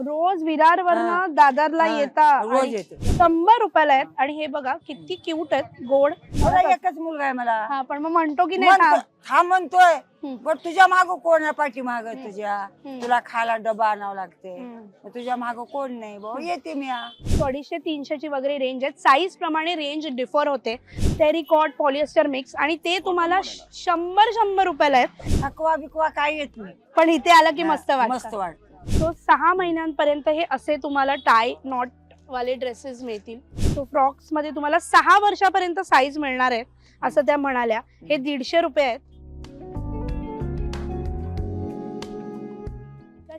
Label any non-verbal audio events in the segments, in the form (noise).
रोज विरार हा. वरनं दादरला हा, येता रोज आणि येते. शंभर रुपयाला आहेत. आणि हे बघा किती क्यूट आहेत. गोड. मला एकच मुलगा आहे मला. हा पण मग म्हणतो की नाही म्हणतो-. हा म्हणतोय. हम्म. पण तुझ्या माग कोण आहे पाठी माग तुझ्या? हम्म. तुला खायला डबा आणावं लागते. हम्म. मग तुझ्या माग कोण नाही? भाऊ येते मी हा. अडीचशे तीनशेची वगैरे रेंज आहे साईज प्रमाणे रेंज डिफर होते. टेरिकॉट पॉलिएस्टर मिक्स आणि ते तुम्हाला शंभर शंभर रुपयाला आहेत. थकवा बिकवा काय येत नाही. पण इथे आलं की मस्त हा, मस्त वाटतं. वाटत. सो सहा महिन्यांपर्यंत हे असे तुम्हाला टाय नॉट वाले ड्रेसेस मिळतील. सो फ्रॉक्समध्ये तुम्हाला सहा वर्षापर्यंत साईज मिळणार आहेत असं त्या म्हणाल्या. हे दीडशे रुपये आहेत.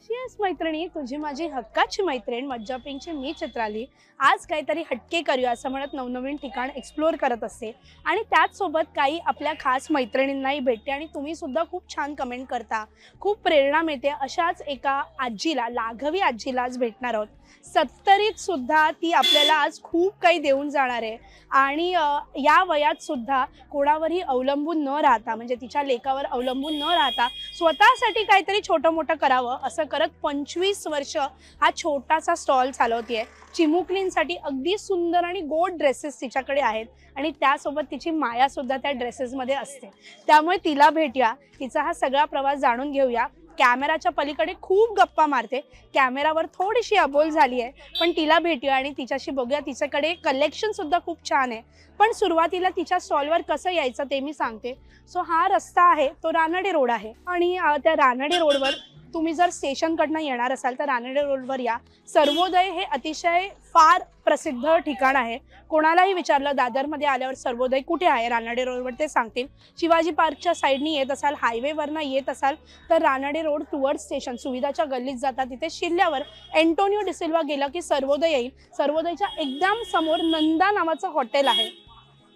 कशी आहेस मैत्रिणी? तुझी माझी हक्काची मैत्रीण मज्जा पिंकची मी चित्राली. आज काहीतरी हटके करूया असं म्हणत नवनवीन ठिकाण एक्सप्लोअर करत असते. आणि त्याचसोबत काही आपल्या खास मैत्रिणींनाही भेटते आणि तुम्ही सुद्धा खूप छान कमेंट करता. खूप प्रेरणा मिळते अशाच एका आजीला लाघवी आजीला आज भेटणार आहोत. सत्तरीत सुद्धा ती आपल्याला आज खूप काही देऊन जाणार आहे. आणि या वयात सुद्धा कोणावरही अवलंबून न राहता म्हणजे तिच्या लेखावर अवलंबून न राहता स्वतःसाठी काहीतरी छोटं मोठं करावं असं करत पंचवीस वर्ष हा छोटासा स्टॉल चालवतीये. चिमुकलींसाठी अगदी सुंदर आणि गोड ड्रेसेस तिच्याकडे आहेत आणि त्यासोबत तिची माया सुद्धा त्या ड्रेसेसमध्ये असते. त्यामुळे तिला भेटूया. तिचा हा सगळा प्रवास जाणून घेऊया. कॅमेराच्या पलीकडे खूप गप्पा मारते. कॅमेरावर थोडीशी अबोल झाली आहे पण तिला भेटूया आणि तिच्याशी बघूया. तिच्याकडे कलेक्शन सुद्धा खूप छान आहे. पण सुरुवातीला तिच्या स्टॉलवर कसं यायचं ते मी सांगते. सो हा रस्ता आहे तो रानडे रोड आहे. आणि त्या रानडे रोडवर तुम्ही जर स्टेशनकडनं येणार असाल तर रानडे रोडवर या. सर्वोदय हे अतिशय फार प्रसिद्ध ठिकाण आहे. कोणालाही विचारलं दादरमध्ये आल्यावर सर्वोदय कुठे आहे? रानडे रोडवर ते सांगतील. शिवाजी पार्कच्या साईडनी येत असाल हायवेवरनं येत असाल तर रानडे रोड टुवर्ड स्टेशन सुविधाच्या गल्लीत जाता तिथे शिल्ल्यावर एन्टोनिओ डिसिल्वा गेला की सर्वोदय येईल. सर्वोदयच्या एकदम समोर नंदा नावाचं हॉटेल आहे.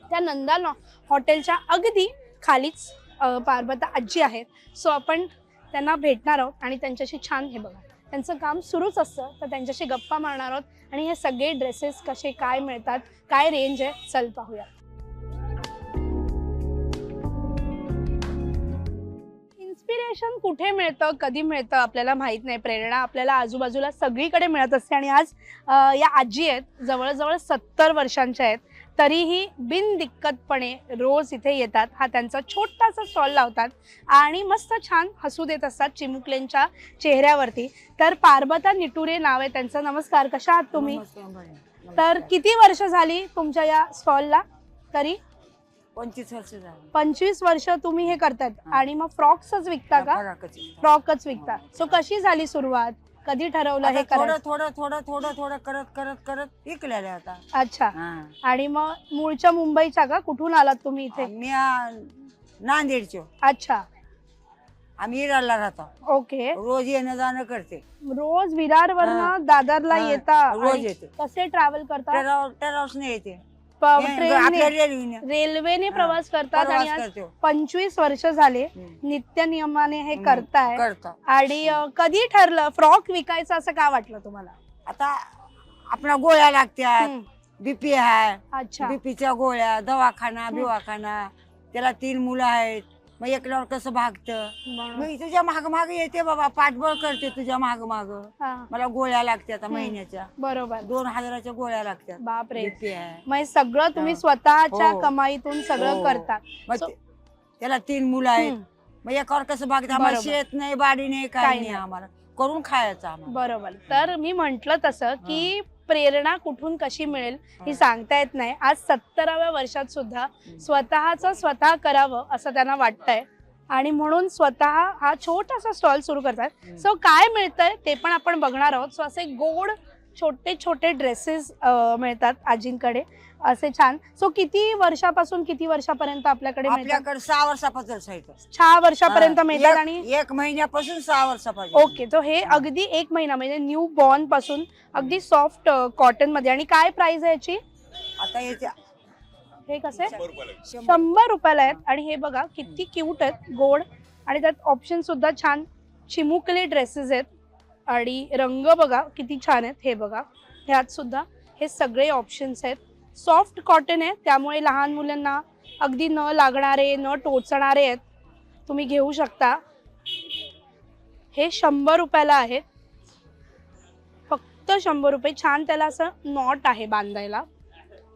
त्या नंदा हॉटेलच्या अगदी खालीच पार्वता आजी आहेत. सो आपण त्यांना भेटणार आहोत आणि त्यांच्याशी छान हे बघा. त्यांचं काम सुरूच असतं तर त्यांच्याशी गप्पा मारणार आहोत आणि हे सगळे ड्रेसेस कसे काय मिळतात काय रेंज आहे चल पाहूया इन्स्पिरेशन कुठे मिळतं कधी मिळतं आपल्याला माहीत नाही. प्रेरणा आपल्याला आजूबाजूला सगळीकडे मिळत असते आणि आज या आजी आहेत जवळजवळ सत्तर वर्षांच्या आहेत. तरीही बिनदिक्कतपणे रोज इथे येतात. हा त्यांचा छोटासा स्टॉल लावतात आणि मस्त छान हसू देत असतात चिमुकलेंच्या चेहऱ्यावरती. तर पार्वता निटुरे नाव आहे त्यांचं. नमस्कार कशा आहात तुम्ही. तर किती वर्ष झाली तुमच्या या स्टॉलला तरी? पंचवीस वर्ष झाली. पंचवीस वर्ष तुम्ही हे करतात. आणि मग फ्रॉक्सच विकता का. फ्रॉकच विकता. सो कशी झाली सुरुवात? कधी ठरवलं हे आता थोडं करायचं थोडं थोडं थोडं थोडं करत करत करत विकलेले आता. अच्छा. हा. आणि मग मूळच्या मुंबईच्या का? कुठून आलात तुम्ही इथे? मी आ, नांदेडचे. अच्छा. आम्ही इराला राहतो. ओके. रोज येणं जाणं करते. रोज विरार हा. वरनं दादरला हा, येता रोज आणि येते. कसे ट्रॅव्हल करता? येते. रेल्वेने. प्रवास करतात प्रवास आणि आज करते पंचवीस वर्ष झाले हम्म. नित्य नियमाने हे हम्म. करताय करतो आणि अ, कधी ठरलं फ्रॉक विकायचं असं का वाटलं तुम्हाला आता आपल्या गोळ्या लागत्यात हम्म. बीपी आहे अच्छा बीपीच्या गोळ्या दवाखाना. बिवाखाना त्याला तीन मुलं आहेत मग एकल्यावर कसं भागतं? म्हणून. मी तुझ्या माग माग येते बाबा पाठबळ करते तुझ्या माग माग हा, मला गोळ्या लागतात हम्म. महिन्याच्या. बरोबर. दोन हजाराच्या गोळ्या लागतात बापरे. आहे मग हे सगळं तुम्ही हा. स्वतःच्या हो. कमाईतून सगळं हो. करता. मग So- ते- त्याला तीन मुलं आहेत. हम्म, मग एकावर कसं भागतं? आम्हाला बरोबर. शेत नाही बाडी नाही काही काही नाही नाही. आम्हाला. करून खायचं आम्हाला. बरोबर. तर मी म्हंटल तसं की प्रेरणा कुठून कशी मिळेल ही सांगता येत नाही. आज सत्तराव्या वर्षात सुद्धा स्वतःच स्वतः करावं असं त्यांना वाटतंय. आणि म्हणून स्वतः हा छोटासा स्टॉल सुरू करतात. सो काय मिळतंय ते पण आपण बघणार आहोत. सो असे गोड छोटे छोटे ड्रेसेस मिळतात आजींकडे. असे छान. सो किती वर्षापासून किती वर्षापर्यंत आपल्याकडे मिळतात आपल्याकडे सहा वर्षापासून साहित्य. सहा वर्षापर्यंत मिळतात आणि एक महिन्यापासून सहा वर्षापासून. ओके तो हे अगदी एक महिना म्हणजे न्यू बॉर्नपासून अगदी सॉफ्ट कॉटनमध्ये. आणि काय प्राइस आहे याची? आता याच्या हे कसे. शंभर रुपयाला आहेत. आणि हे बघा किती क्यूट आहेत. गोड. आणि त्यात ऑप्शन सुद्धा छान. चिमुकले ड्रेसेस आहेत. आणि रंग बघा किती छान आहेत. हे बघा. ह्यात सुद्धा हे सगळे ऑप्शन्स आहेत. सॉफ्ट कॉटन आहे त्यामुळे लहान मुलांना अगदी न लागणारे न टोचणारे आहेत. तुम्ही घेऊ शकता. हे शंभर रुपयाला आहेत फक्त शंभर रुपये. छान त्याला असं नॉट आहे बांधायला.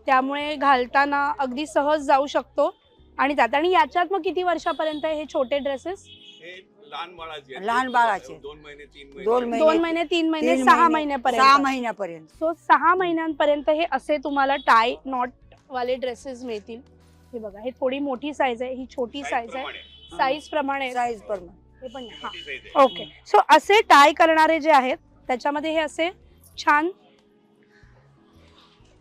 त्यामुळे घालताना अगदी सहज जाऊ शकतो. आणि त्यात आणि याच्यात मग किती वर्षापर्यंत हे छोटे ड्रेसेस लहान बाळाचे आहेत. लहान बाळाचे. दोन महिने तीन महिने. दोन महिने दोन महिने तीन महिने तीन सहा महिने, सहा महिन्यापर्यंत. महिन्यापर्यंत. सो सहा महिन्यांपर्यंत हे असे तुम्हाला टाय नॉट वाले ड्रेसेस मिळतील. हे बघा हे थोडी मोठी साईज आहे ही छोटी साईज आहे. प्रमाणे. साईज प्रमाणे. साईज प्रमाणे. हे पण हा. ओके सो असे टाय करणारे जे आहेत त्याच्यामध्ये हे असे छान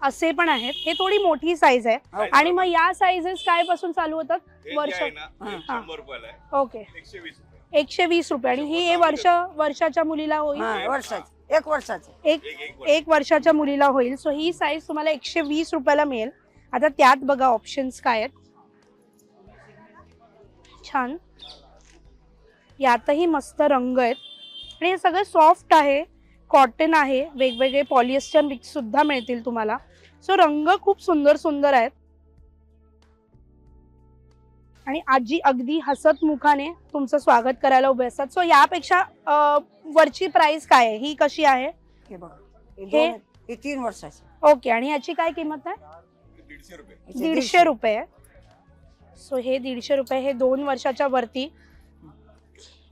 असे पण आहेत. हे थोडी मोठी साईज आहे. हो. आणि मग या साईजेस काय पासून चालू होतात? वर्ष- आहे ना, हे. शंभर रुपयाला आहे. ओके एकशे वीस. एकशे वीस रुपये. आणि ही वर्ष वर्षाच्या मुलीला होईल? वर्षाचे. एक वर्षाचे. एक. एक वर्षाच्या मुलीला होईल. सो ही साईज तुम्हाला एकशे वीस रुपयाला मिळेल. आता त्यात बघा ऑप्शन्स काय आहेत. छान. यातही मस्त रंग आहेत. आणि हे सगळं सॉफ्ट आहे. कॉटन आहे. वेगवेगळे पॉलिएस्टर मिक्स सुद्धा मिळतील तुम्हाला. सो रंग खूप सुंदर सुंदर आहेत. आणि आजी अगदी हसत मुखाने तुमचं स्वागत करायला उभे असतात. सो यापेक्षा अं, वरची प्राइस काय आहे? ही कशी आहे? हे बघा. हे हे- दोन हे तीन वर्षाचे. ओके आणि याची काय किंमत आहे? दीडशे रुपये. याचे दीडशे रुपये. सो हे दीडशे रुपये हे दोन वर्षाच्या वरती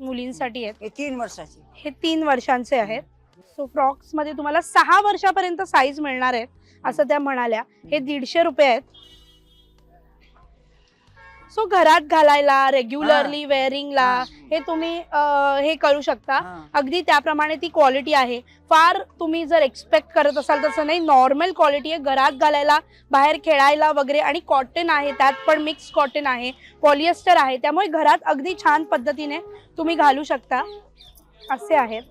मुलींसाठी आहेत. हे तीन वर्षाचे. हे तीन वर्षांचे आहेत. सो फ्रॉक्समध्ये तुम्हाला सहा वर्षापर्यंत साईज मिळणार आहेत असं त्या म्हणाल्या. हे दीडशे रुपये आहेत. सो घरात घालायला रेग्युलरली वेअरिंगला हा. तुम्ही अं, हे करू शकता. अगदी त्याप्रमाणे ती क्वालिटी आहे. फार तुम्ही जर एक्सपेक्ट करत असाल तसं नाही नॉर्मल क्वालिटी आहे. घरात घालायला बाहेर खेळायला वगैरे आणि कॉटन आहे त्यात पण मिक्स कॉटन आहे पॉलिएस्टर आहे. त्यामुळे घरात अगदी छान पद्धतीने तुम्ही घालू शकता. असे आहेत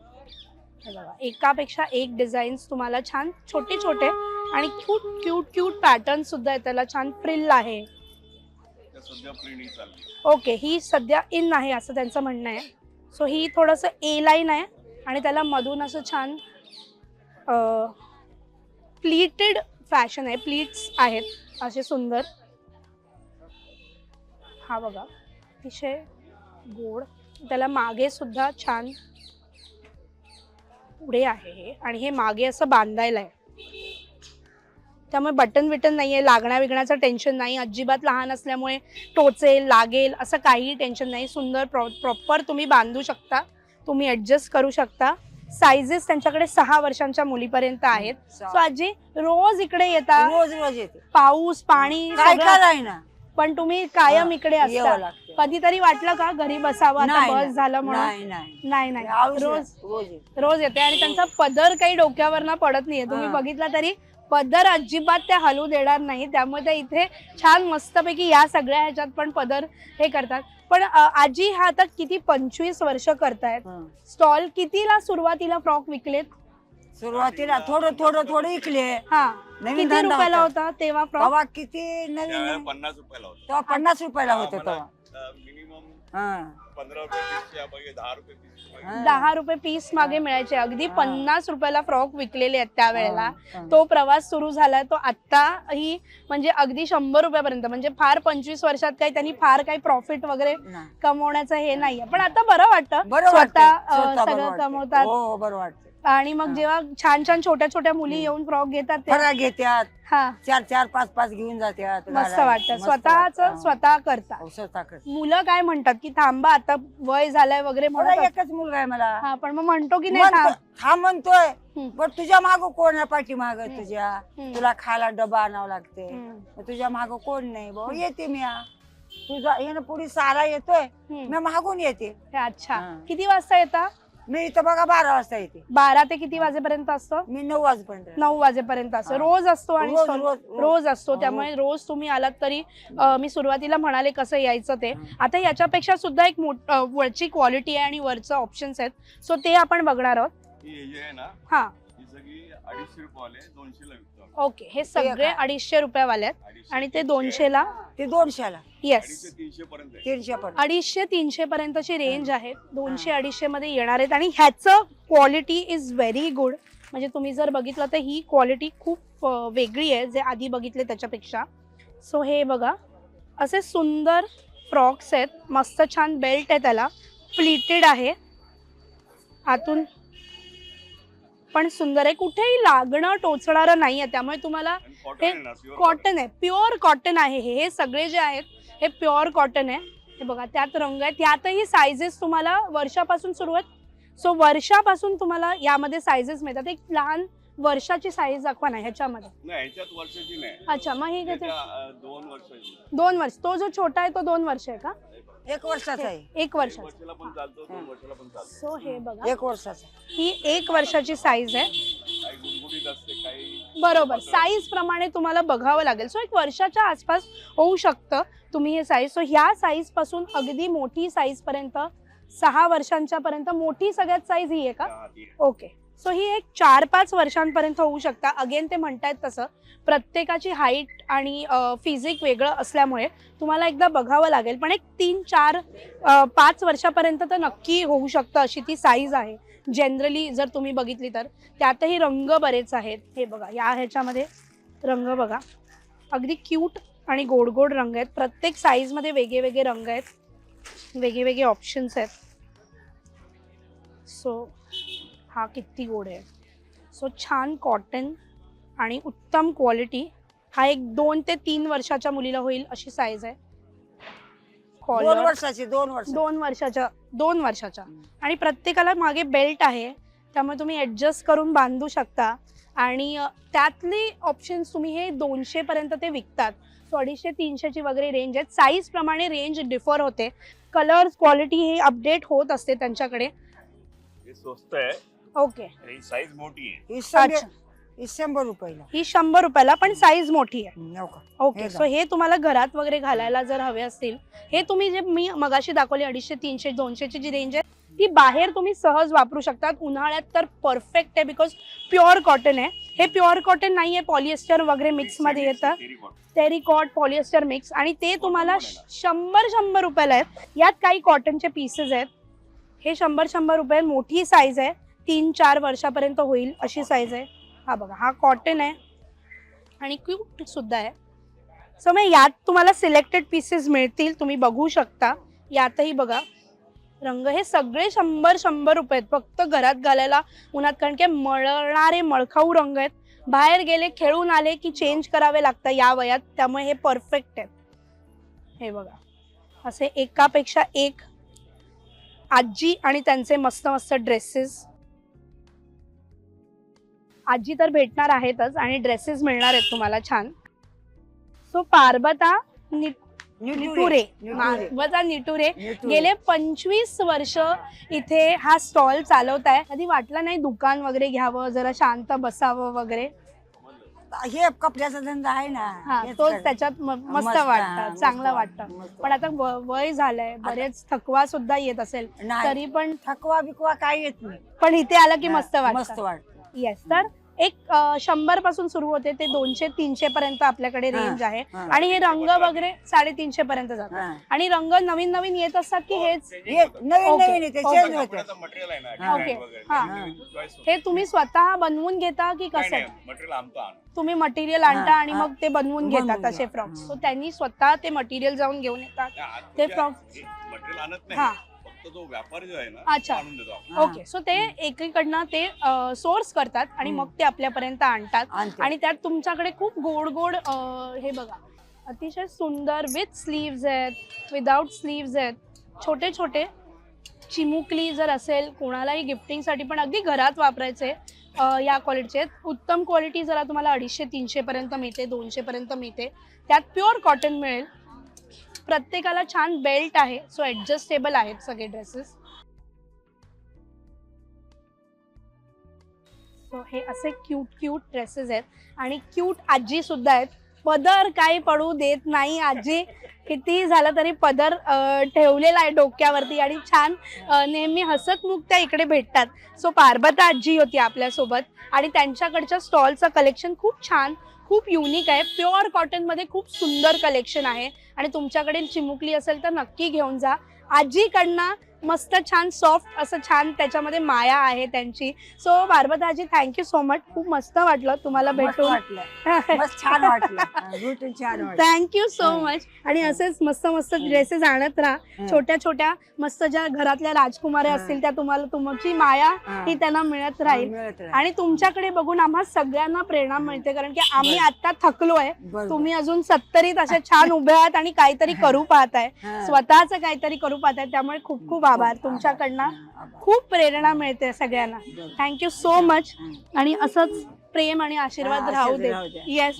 हे बघा, एकापेक्षा एक डिझाईन्स तुम्हाला छान छोटे छोटे आणि क्यूट क्यूट क्यूट पॅटर्न सुद्धा आहे त्याला छान फ्रिल आहे. सध्या चालली ओके ही सध्या इन आहे असं त्यांचं म्हणणं आहे. सो ही थोडंसं ए लाईन आहे आणि त्याला मधून असं छान प्लीटेड फॅशन आहे. प्लीट्स आहेत असे सुंदर. हा बघा अतिशय गोड. त्याला मागे सुद्धा छान पुढे आहे हे आणि हे मागे असं बांधायला आहे. त्यामुळे बटन विटन नाहीये लागण्या विकण्याचं टेन्शन नाही अजिबात लहान असल्यामुळे टोचेल लागेल असं काहीही टेन्शन नाही. सुंदर प्रॉ प्रॉपर तुम्ही बांधू शकता तुम्ही ऍडजस्ट करू शकता. सायझेस त्यांच्याकडे सहा वर्षांच्या मुलीपर्यंत आहेत. सो आजी रोज इकडे येता. रोज रोज येते. पाऊस पाणी काय सगळं, काय ना पण तुम्ही कायम इकडे यावं लागतं. कधीतरी वाटलं का घरी बसावं? आता नाही, बस नाही. झालं म्हणून? नाही नाही. नाही नाही. रोज. नाही. रोज येते. रोज येते. आणि त्यांचा पदर काही डोक्यावर ना पडत नाहीये. तुम्ही हा. बघितला तरी पदर अजिबात त्या हलू देणार नाही. त्यामुळे त्या इथे छान मस्तपैकी या सगळ्या ह्याच्यात पण पदर हे करतात. पण आजी हा आता किती पंचवीस वर्ष करतायत. हं. स्टॉल कितीला सुरुवातीला फ्रॉक विकलेत? सुरुवातीला थोडं थोडं थोडं इकले हा. नवीन किती धंदा रुपयाला होता. होता तेव्हा फ्रॉक? तेव्हा किती नवीन त्यावेळेला पन्नास रुपयाला होता. तेव्हा पन्नास रुपयाला होतं तेव्हा. मिनिमम. पंधरा रुपये दहा रुपये पीस. दहा रुपये पीस मागे मिळायचे अगदी. पन्नास रुपयाला फ्रॉक विकलेले आहेत त्यावेळेला. तो प्रवास सुरू झाला तो आता ही म्हणजे अगदी शंभर रुपयापर्यंत म्हणजे फार पंचवीस वर्षात काही त्यांनी फार काही प्रॉफिट वगैरे. कमवण्याचं हे नाहीये पण आता बरं वाटतं स्वतः सगळं. कमवतात हो हो, बरं वाटतं आणि मग हा. जेव्हा छान छान छोट्या छोट्या मुली. येऊन फ्रॉक घेतात ते फराळ घेत्यात हा चार चार पाच पाच घेऊन जात्यात मस्त घालायला. वाटतं मस्त स्वतःच वाटतं. स्वतः करतात हो, स्वतः करते. मुलं काय म्हणतात की थांबा आता वय झालंय वगैरे मला एकच मुलगा आहे मला हा पण मग म्हणतो की नाही म्हणतो- थांब हा म्हणतोय हम्म. पण तुझ्या माग कोण आहे पाठी माग हम्म. तुझ्या हम्म. तुला खायला डबा आणावं लागते हम्म. मग तुझ्या माग कोण नाही भाऊ येते मी. तुझा येणं पुढे सारा येतोय हम्म. मी मागून येते अच्छा हा. किती वाजता येता मी इथं बघा बारा वाजता येते. बारा ते किती वाजेपर्यंत असतं? मी नऊ वाजपर्यंत नऊ वाजेपर्यंत असं हा. रोज असतो आणि रोज सन- रोज रोज. रोज असतो. हो. त्यामुळे रोज. तुम्ही आलात तरी अं, मी सुरुवातीला म्हणाले कसं यायचं ते. हं. आता याच्यापेक्षा सुद्धा एक मोठ अं, वरची क्वालिटी आहे आणि वरचं ऑप्शन्स आहेत. सो ते आपण बघणार आहोत. ही आहे ना? हा. ही सगळी अडीचशे रुपये दोनशे ला विकतो आम्ही. ओके हे सगळे? अडीचशे रुपयावाले आहेत आणि ते तीनशे, दोनशेला? ते दोनशेला. येस अडीचशे तीनशे पर्यंत आहे. तीनशे पर्यंत. अडीचशे तीनशे पर्यंतची रेंज आहे. दोनशे. अडीचशे मध्ये येणार आहेत. आणि ह्याचं क्वालिटी इज व्हेरी गुड म्हणजे तुम्ही जर बघितलं तर ही क्वालिटी खूप वेगळी आहे जे आधी बघितले त्याच्यापेक्षा. सो हे बघा. असे सुंदर फ्रॉक्स आहेत. मस्त छान बेल्ट आहे त्याला. प्लीटेड आहे. आतून पण सुंदर आहे. कुठेही लागणं टोचणारं नाही आहे. त्यामुळे तुम्हाला हे कॉटन आहे. प्युअर कॉटन आहे हे. हे सगळे जे आहेत हे प्युअर कॉटन आहे. हे बघा त्यात रंग आहेत. यातही सायझेस तुम्हाला वर्षापासून सुरू आहेत. सो वर्षापासून तुम्हाला यामध्ये सायझेस मिळतात. एक लहान वर्षाची साईज दाखवा ना ह्याच्यामध्ये. अच्छा मग ही दोन वर्ष. तो जो छोटा आहे तो दोन वर्ष आहे का? एक वर्षाचा आहे. एक वर्षाचा. वर्षाला पण चालतो दोन वर्षाला पण चालतो. सो हे बघा. एक वर्षाचा ही एक वर्षाची साईज आहे. काही गुणगुणीत असते काही बरोबर. साईज प्रमाणे तुम्हाला बघावं लागेल. सो एक वर्षाच्या आसपास होऊ शकतं तुम्ही हे साईज सो ह्या साईजपासून अगदी मोठी साईज पर्यंत सहा वर्षांच्या पर्यंत मोठी सगळ्यात साईज ही आहे का? हा, ती आहे. ओके सो ही एक चार पाच वर्षांपर्यंत होऊ शकता. अगेन ते म्हणतायत तसं. प्रत्येकाची हाईट आणि फिजिक वेगळं असल्यामुळे तुम्हाला एकदा बघावं लागेल. पण एक तीन चार पाच वर्षापर्यंत तर नक्की होऊ शकतं अशी ती साईज आहे. जनरली जर तुम्ही बघितली तर. त्यातही रंग बरेच आहेत. हे बघा या ह्याच्यामध्ये रंग बघा. अगदी क्यूट आणि गोड गोड रंग आहेत. प्रत्येक साईजमध्ये वेगळे वेगळे रंग आहेत. वेगळे वेगळे ऑप्शन्स आहेत. सो हा किती गोड आहे. सो छान कॉटन आणि उत्तम क्वालिटी हा एक दोन ते तीन वर्षाच्या मुलीला होईल अशी साईज आहे. दोन कॉलर वर्षाची दोन वर्ष. दोन वर्षाच्या दोन वर्षाच्या. आणि प्रत्येकाला मागे बेल्ट आहे त्यामुळे तुम्ही ऍडजस्ट करून बांधू शकता. आणि अ, त्यातले ऑप्शन्स तुम्ही हे दोनशे पर्यंत ते विकतात. सो अडीचशे तीनशेची वगैरे रेंज आहेत. साईज प्रमाणे रेंज डिफर होते. कलर्स क्वालिटी हे अपडेट होत असते त्यांच्याकडे. हे स्वस्त आहे. ओके. आणि साईज मोठी आहे. ही शंभर अच्छा. ही शंभर रुपयाला. ही शंभर रुपयाला पण साईज मोठी आहे. नका ओके हे सो हे तुम्हाला घरात वगैरे घालायला जर हवे असतील हे तुम्ही जे मी मगाशी दाखवली अडीचशे तीनशे दोनशेची जी रेंज आहे ती बाहेर तुम्ही सहज वापरू शकतात. उन्हाळ्यात तर परफेक्ट आहे बिकॉज प्युअर कॉटन आहे. हे प्युअर कॉटन नाही आहे पॉलिएस्टर वगैरे मिक्समध्ये येतं. टेरिकॉट पॉलिएस्टर मिक्स आणि ते तुम्हाला शंभर शंभर रुपयाला आहेत यात काही कॉटनचे पीसेस आहेत. हे शंभर शंभर रुपये मोठी साईज आहे. तीन चार वर्षापर्यंत होईल अशी साईज आहे. हा बघा हा कॉटन आहे आणि क्यूट सुद्धा आहे. सो मग यात तुम्हाला सिलेक्टेड पीसेस मिळतील तुम्ही बघू शकता. यातही बघा रंग हे सगळे शंभर शंभर रुपये आहेत. फक्त घरात घालायला उन्हात कारण की मळणारे मळखाऊ रंग आहेत. बाहेर गेले खेळून आले की चेंज करावे लागतं या वयात. त्यामुळे हे परफेक्ट आहेत. हे बघा असे एकापेक्षा एक आजी आणि त्यांचे मस्त मस्त ड्रेसेस आजी तर भेटणार आहेतच आणि ड्रेसेस मिळणार आहेत तुम्हाला छान. सो पार्वता नि- निटुरे. पार्वता निटुरे. गेले पंचवीस वर्ष इथे हा स्टॉल चालवत आहे कधी वाटलं नाही दुकान वगैरे घ्यावं जरा शांत बसावं वगैरे? हे कपड्याचा धंदा आहे ना. हा हेच तोच कर. त्याच्यात म- मस्त. मस्त, वाटतं मस्त चांगलं वाटतं, वाटतं. मस्त पण आता व- वय झालंय बरेच थकवा सुद्धा येत असेल. नाही. तरी पण थकवा बिकवा काय येत नाही. पण इथे आलं की मस्त मस्त वाटतं. वाटत. येस तर एक शंभरपासून सुरू होते ते दोनशे तीनशे पर्यंत आपल्याकडे रेंज आहे. आणि हे रंग वगैरे साडेतीनशे पर्यंत जातात आणि रंग नवीन नवीन येत असतात की हेच हे नवीन ओके, नवीन येते ओके. चेंज होते मटेरियल आहे ना हा. हा. हे तुम्ही स्वतः बनवून घेता की कसं तुम्ही मटेरियल आणता आणि. मग ते बनवून घेतात असे. फ्रॉक्स. सो त्यांनी स्वतः ते मटेरियल जाऊन घेऊन येतात ते आणत हा. नाही फक्त तो व्यापारी जो आहे ना अच्छा. तो आणून देतो आपण. ओके सो ते एकीकडनं ते सोर्स करतात आणि. मग ते आपल्यापर्यंत आणतात आणते. आणि त्यात तुमच्याकडे खूप गोड गोड अं, हे बघा अतिशय सुंदर विथ स्लीव्ज आहेत विदाउट स्लीव्ज आहेत छोटे छोटे चिमुकली जर असेल कोणालाही गिफ्टिंगसाठी पण अगदी घरात वापरायचे अं, या क्वालिटीचे आहेत उत्तम क्वालिटी जरा तुम्हाला अडीचशे तीनशे पर्यंत मिळते दोनशे पर्यंत मिळते त्यात प्युअर कॉटन मिळेल प्रत्येकाला छान बेल्ट आहे सो ऍडजस्टेबल आहेत सगळे ड्रेसेस सो हे असे क्यूट क्यूट ड्रेसेस आहेत. आणि क्यूट आजी सुद्धा आहेत. पदर काही पडू देत नाही आजी. किती झालं तरी पदर ठेवलेला आहे डोक्यावरती आणि छान नेहमी हसतमुख त्या इकडे भेटतात. सो पार्बता आजी होती आपल्यासोबत आणि त्यांच्याकडच्या स्टॉलचं कलेक्शन खूप छान खूप युनिक आहे. प्युअर कॉटनमध्ये खूप सुंदर कलेक्शन आहे आणि तुमच्याकडे चिमुकली असेल तर नक्की घेऊन जा. आजीकडनं मस्त छान सॉफ्ट असं छान त्याच्यामध्ये माया आहे त्यांची सो बारबताजी थँक्यू सो मच खूप मस्त वाटलं तुम्हाला भेटून (laughs) छान वाटलं थँक्यू सो. मच आणि असेच मस्त मस्त ड्रेसेस आणत राहा. छोट्या छोट्या मस्त ज्या घरातल्या राजकुमारी हा. असतील त्या तुम्हाला तुमची माया हा. त्यांना मिळत राहील. आणि तुमच्याकडे बघून आम्हा सगळ्यांना प्रेरणा मिळते कारण की आम्ही. आता थकलोय. तुम्ही अजून सत्तरीत असे छान (laughs) उभे आहात आणि काहीतरी करू पाहताय. स्वतःच काहीतरी करू पाहताय त्यामुळे खूप खूप आभार तुमच्याकडनं. खूप प्रेरणा मिळते सगळ्यांना. Thank you so much. आणि असंच प्रेम आणि आशीर्वाद राहू दे. येस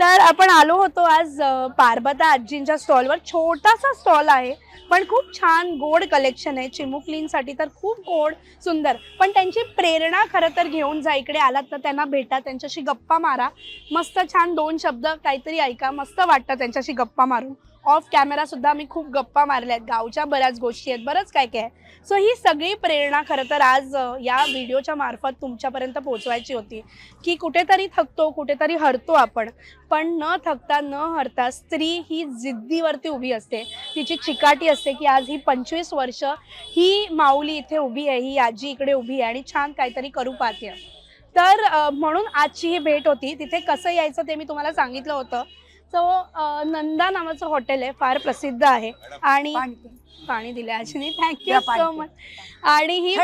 तर आपण आलो होतो आज अं, पार्वता आजींच्या स्टॉलवर छोटासा स्टॉल आहे पण खूप छान गोड कलेक्शन आहे चिमुकलींसाठी तर खूप गोड सुंदर पण त्यांची प्रेरणा खरं तर घेऊन जा इकडे आलात तर त्यांना भेटा त्यांच्याशी गप्पा मारा मस्त छान दोन शब्द काहीतरी ऐका मस्त वाटतं त्यांच्याशी गप्पा मारून ऑफ कॅमेरा सुद्धा मी खूप गप्पा मारल्या आहेत गावच्या बऱ्याच गोष्टी आहेत. बरंच काय काय आहे. सो ही सगळी प्रेरणा खरं तर आज या व्हिडिओच्या मार्फत तुमच्यापर्यंत पोहोचवायची होती. की कुठेतरी थकतो कुठेतरी हरतो आपण. पण न थकता न हरता स्त्री ही जिद्दीवरती उभी असते. तिची चिकाटी असते की आज ही पंचवीस वर्ष ही माऊली इथे उभी आहे ही आजी इकडे उभी आहे आणि छान काहीतरी करू पाहते. तर म्हणून आजची ही भेट होती. तिथे कसं यायचं ते मी तुम्हाला सांगितलं होतं. सो नंदा नावाचं हॉटेल आहे फार प्रसिद्ध आहे. आणि पाणी. दिले आजीने थँक्यू सो. मच आणि ही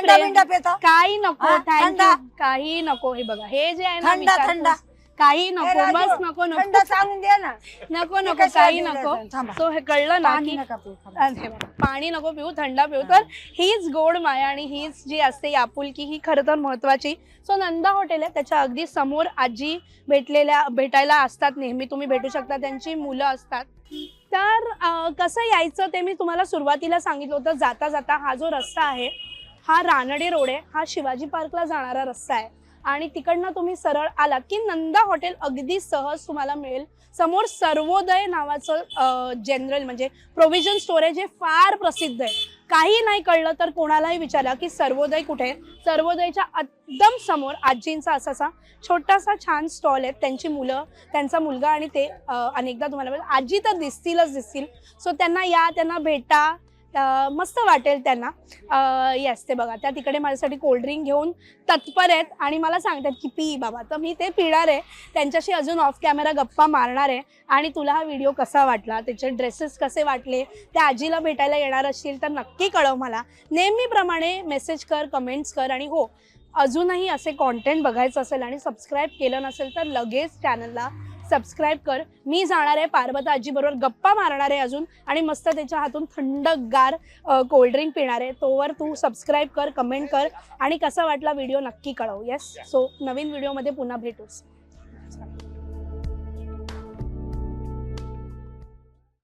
काही नको थँक्यू. काही नको. हे बघा हे जे आहे ना. काही नको बस नको नको. थंडा सांगून दे ना. नको नको कशाला काही नको? थांबा. सो हे कळलं ना पाणी की नका पिऊ, थांबा. अरे वा, पाणी नको पिऊ थंडा पिऊ. तर हीच गोड माया आणि हीच जी असते ही आपुलकी ही खरं तर महत्वाची. सो नंदा हॉटेल आहे त्याच्या अगदी समोर आजी भेटलेल्या भेटायला असतात नेहमी. तुम्ही भेटू शकता त्यांची मुलं असतात. तर अं, कसं यायचं ते मी तुम्हाला सुरुवातीला सांगितलं होतं. जाता जाता हा जो रस्ता आहे हा रानडे रोड आहे. हा शिवाजी पार्कला जाणारा रस्ता आहे. आणि तिकडनं तुम्ही सरळ आलात की नंदा हॉटेल अगदी सहज तुम्हाला मिळेल. समोर सर्वोदय नावाचं जनरल म्हणजे प्रोव्हिजन स्टोर आहे जे फार प्रसिद्ध आहे. काही नाही कळलं तर कोणालाही विचारा की सर्वोदय कुठे आहे? सर्वोदयच्या एकदम समोर आजींचा असासा छोटासा छान स्टॉल आहे. त्यांची मुलं त्यांचा मुलगा आणि ते अनेकदा तुम्हाला आजी तर दिसतीलच दिसतील. सो त्यांना या त्यांना भेटा. मस्त वाटेल त्यांना. येस ते बघा. त्या तिकडे माझ्यासाठी कोल्ड्रिंक घेऊन तत्पर आहेत आणि मला सांगतात की पी बाबा तर मी ते पिणार आहे. त्यांच्याशी अजून ऑफ कॅमेरा गप्पा मारणार आहे आणि तुला हा व्हिडिओ कसा वाटला? त्याचे ड्रेसेस कसे वाटले? त्या आजीला भेटायला येणार असतील तर नक्की कळव मला. नेहमीप्रमाणे मेसेज कर कमेंट्स कर आणि हो अजूनही असे कॉन्टेंट बघायचं असेल आणि सबस्क्राईब केलं नसेल तर लगेच चॅनलला सबस्क्राईब कर. मी जाणार आहे पार्वता आजीबरोबर गप्पा मारणार आहे अजून आणि मस्त त्याच्या हातून थंडगार कोल्ड्रिंक पिणार आहे. तोवर तू सबस्क्राईब कर कमेंट कर आणि कसा वाटला व्हिडिओ नक्की कळव. येस सो नवीन व्हिडिओमध्ये पुन्हा भेटूच